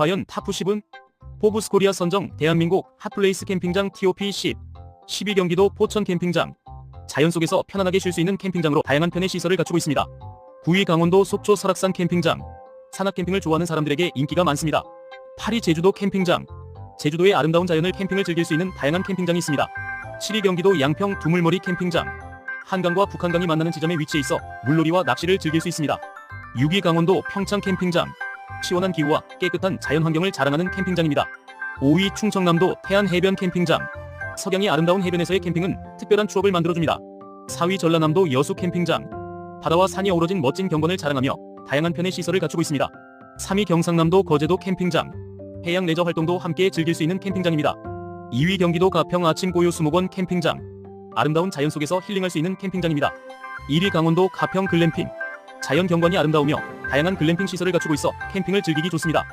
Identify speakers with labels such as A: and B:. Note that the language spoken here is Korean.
A: 과연 탑10은? 포브스코리아 선정 대한민국 핫플레이스 캠핑장 TOP 10 10위 경기도 포천 캠핑장 자연 속에서 편안하게 쉴 수 있는 캠핑장으로 다양한 편의 시설을 갖추고 있습니다. 9위 강원도 속초 설악산 캠핑장 산악 캠핑을 좋아하는 사람들에게 인기가 많습니다. 8위 제주도 캠핑장 제주도의 아름다운 자연을 캠핑을 즐길 수 있는 다양한 캠핑장이 있습니다. 7위 경기도 양평 두물머리 캠핑장 한강과 북한강이 만나는 지점에 위치해 있어 물놀이와 낚시를 즐길 수 있습니다. 6위 강원도 평창 캠핑장 시원한 기후와 깨끗한 자연 환경을 자랑하는 캠핑장입니다. 5위 충청남도 태안 해변 캠핑장 석양이 아름다운 해변에서의 캠핑은 특별한 추억을 만들어줍니다. 4위 전라남도 여수 캠핑장 바다와 산이 어우러진 멋진 경관을 자랑하며 다양한 편의 시설을 갖추고 있습니다. 3위 경상남도 거제도 캠핑장 해양 레저 활동도 함께 즐길 수 있는 캠핑장입니다. 2위 경기도 가평 아침 고요 수목원 캠핑장 아름다운 자연 속에서 힐링할 수 있는 캠핑장입니다. 1위 강원도 가평 글램핑 자연 경관이 아름다우며 다양한 글램핑 시설을 갖추고 있어 캠핑을 즐기기 좋습니다.